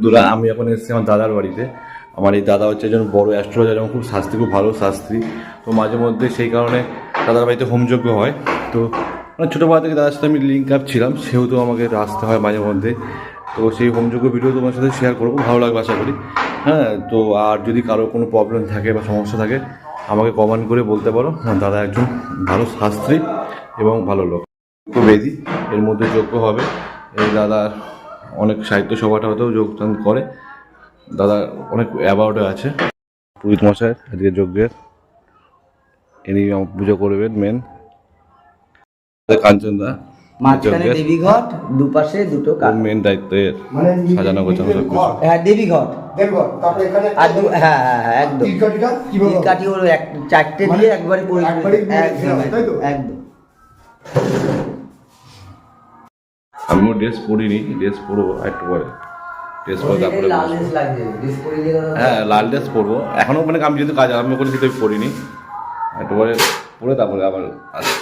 বন্ধুরা আমি এখন এসেছি আমার দাদার বাড়িতে। আমার এই দাদা হচ্ছে একজন বড় অ্যাস্ট্রোলজার এবং খুব শাস্তি, খুব ভালো শাস্ত্রী তো মাঝে মধ্যে সেই কারণে দাদার বাড়িতে হোমযজ্ঞ হয়। তো মানে ছোটোবেলা থেকে দাদার সাথে আমি লিঙ্ক আপ ছিলাম, সেহেতু আমাকে আসতে হয় মাঝে মধ্যে। তো সেই হোমযজ্ঞ ভিডিও তোমার সাথে শেয়ার করব ভালো লাগবে আশা করি। হ্যাঁ তো আর যদি কারও কোনো প্রবলেম থাকে বা সমস্যা থাকে, আমাকে কমেন্ট করে বলতে পারো। আমার দাদা একজন ভালো শাস্ত্রী এবং ভালো লোক। খুব বেদি এর মধ্যে যোগ্য হবে। এই দাদার অনেক সাহিত্য সভাটা হতেও যোগদান করে। দাদা অনেক অ্যাওয়ার্ডও আছে। পুরোহিত মশাই আজকে যজ্ঞের। ইনি পুজো করবেন মেন কাঞ্চন দা মাঝখানে দেবীঘট দুপাশে দুটো মেন দায়িত্বের মানে সাজানো গোছানো হ্যাঁ দেবীঘট। দেখো তারপরে এখানে আর দু- হ্যাঁ হ্যাঁ হ্যাঁ একদম। তিলকাঠিটা কাঠি হলো এক চারটে মানে দিয়ে একবারে পরি একবারেই একদম? একদম। আমিও ড্রেস পরিনি ড্রেস পরবো একটু পরে। ড্রেস পরে তারপরে হ্যাঁ লাল ড্রেস পরবো। এখনও মানে আমি যেহেতু কাজ আরম্ভ করেছি তো পরিনি। একটু পরে পরে তারপরে আবার আসব।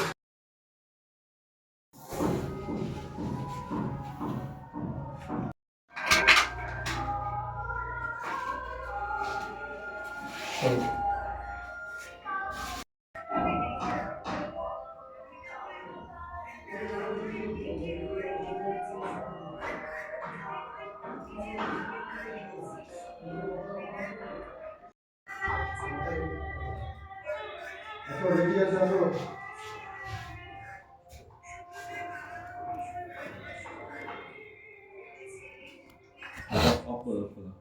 또 얘기하자고 아프다 아프다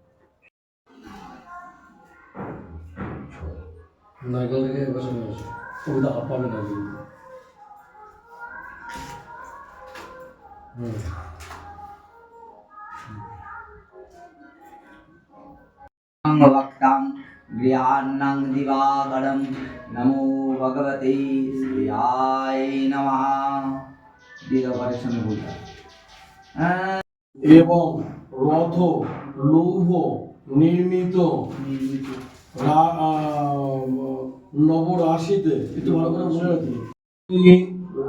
나 이거 되게 무슨 거지 우리다 아빠를 가지고. ভগবতে শ্রীয়ায় নমঃ দিবাকরের সঙ্গে বলতে হ্যাঁ, এবং রথ লৌহ নির্মিত নবরাশিতে একটু ভালো করে মনে রাখি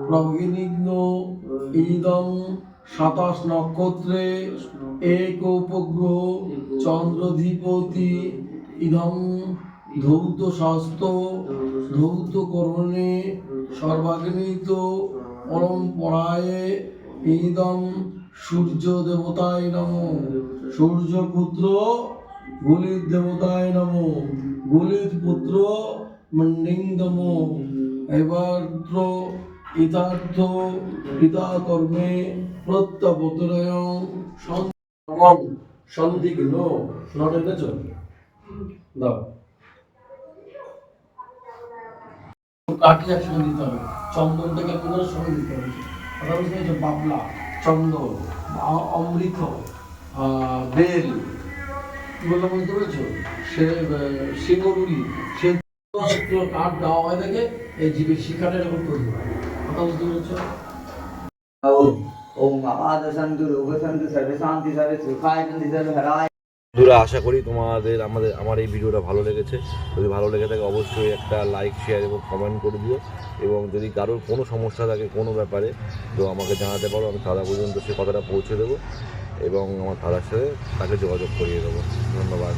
প্রভৃনিগ্ন ইদম সাতাশ নক্ষত্রে এক উপগ্রহ চন্দ্রধিপতি ইদম ধৌত শাস্ত্র ধৌত করণে সর্বাগ্নিত পরম্পরায় ইদম সূর্য দেবতায় নম। সূর্য পুত্র গুলির দেবতায় নম। গুলির পুত্র মন্ডিংদম এবার ইতার্থ কর্মে দাও। কাঠি একসঙ্গে দিতে হবে? সঙ্গে দিতে হবে। কথা বুঝতে বাবলা, চন্দন অমৃত বেল বললাম বুঝতে পেরেছ? সে শিঙ্গরুলি সে কাঠ দেওয়া হয় দেখে এই জীবের শিক্ষাটা এরকম তৈরি হয়। ওম ওম আপাদ সন্তু রোগ সন্তু সর্বে শান্তি সর্বে সুখায় শান্তি সর্বে হরায়। বন্ধুরা আশা করি তোমাদের আমাদের আমার এই ভিডিওটা ভালো লেগেছে। যদি ভালো লেগে থাকে অবশ্যই একটা লাইক শেয়ার এবং কমেন্ট করে দিও। এবং যদি কারোর কোনো সমস্যা থাকে কোনো ব্যাপারে তো আমাকে জানাতে পারো আমি দাদা পর্যন্ত সে কথাটা পৌঁছে দেবো। এবং আমার দাদার সাথে তাকে যোগাযোগ করিয়ে দেবো। ধন্যবাদ।